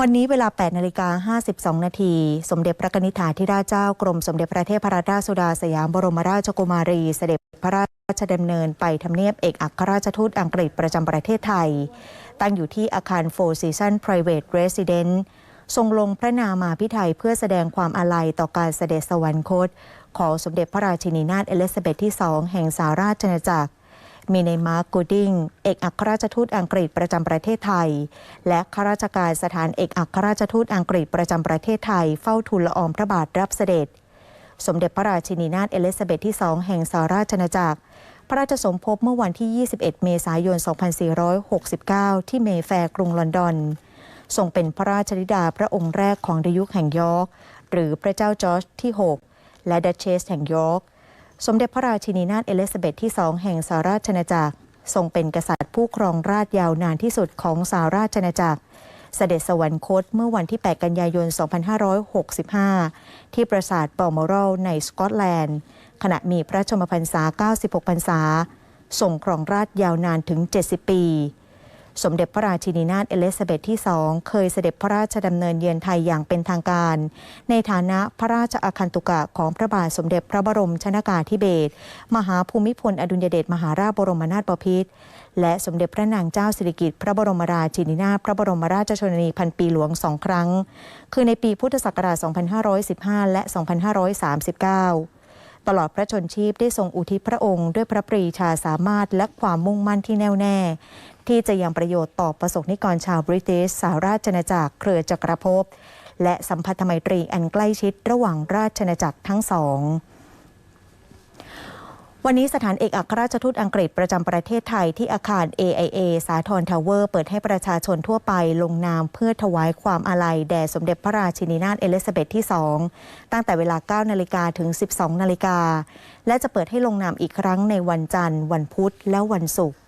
วันนี้เวลา 8 นาฬิกา 52 นาที สมเด็จพระนิษฐาธิราชเจ้ากรมสมเด็จพระเทพรัตนราชสุดาสยามบรมราชกุมารี เสด็จพระราชดำเนินไปทำเนียบเอกอัครราชทูตอังกฤษประจำประเทศไทย ตั้งอยู่ที่อาคาร Four Season Private Residence ทรงลงพระนามาพิไทยเพื่อแสดงความอาลัยต่อการเสด็จสวรรคต ของสมเด็จพระราชินีนาถเอลิซาเบธที่2แห่งสหราชอาณาจักร มีในมาร์กกูดิงเอกอัครราชทูตอังกฤษประจำประเทศไทย และข้าราชการสถานเอกอัครราชทูตอังกฤษประจำประเทศไทย เฝ้าทูลละอองพระบาทรับเสด็จ สมเด็จพระราชินีนาถเอลิซาเบธที่2แห่งสหราชอาณาจักร พระราชสมภพเมื่อวันที่ 21 เมษายน 2469 ที่เมแฟร์กรุงลอนดอนทรงเป็นพระราชธิดาพระองค์แรกของดยุคแห่งยอร์กหรือพระเจ้าจอร์จที่ 6 และดัชเชสแห่งยอร์ก สมเด็จพระราชินีนาถเอลิซาเบธที่2แห่งสหราชอาณาจักรทรงเป็นกษัตริย์ผู้ครองราชยาวนานที่สุดของสหราชอาณาจักร เสด็จสวรรคตเมื่อวันที่ 8 กันยายน 2565 ที่ปราสาทบอลมอรัลในสกอตแลนด์ ขณะมีพระชนมพรรษา 96 พรรษาทรงครองราชยาวนานถึง 70 ปี สมเด็จพระราชินีนาถเอลิซาเบธที่2เคยเสด็จพระราชดำเนินเยือนไทยอย่างเป็นทางการ ในฐานะพระราชอาคันตุกะของพระบาทสมเด็จพระบรมชนากาธิเบศรมหาภูมิพลอดุลยเดชมหาราชบรมนาถบพิตรและสมเด็จพระนางเจ้าสิริกิติ์พระบรมราชินีนาถพระบรมราชชนนีพันปีหลวงสองครั้ง คือในปีพุทธศักราช 2515 และ 2539 ตลอดพระชนชีพได้ทรงอุทิศพระองค์ด้วยพระปรีชาสามารถและความมุ่งมั่นที่แน่วแน่ ที่จะยังประโยชน์ต่อประสบนิกรชาวบริเตสสาราชนาจักรเครือจักรภพและสัมพันธไมตรีอันใกล้ชิดระหว่างราชนาณาจักรทั้งสอง วันนี้สถานเอกอัครราชทูตอังกฤษประจำประเทศไทยที่อาคาร AIA สาทรทาวเวอร์ เปิดให้ประชาชนทั่วไปลงนามเพื่อถวายความอาลัยแด่สมเด็จพระราชินีนาถเอลิซาเบธที่ 2 ตั้งแต่เวลา 9 นาฬิกาถึง 12 นาฬิกา และจะเปิดให้ลงนามอีกครั้งในวันจันทร์ วันพุธและวันศุกร์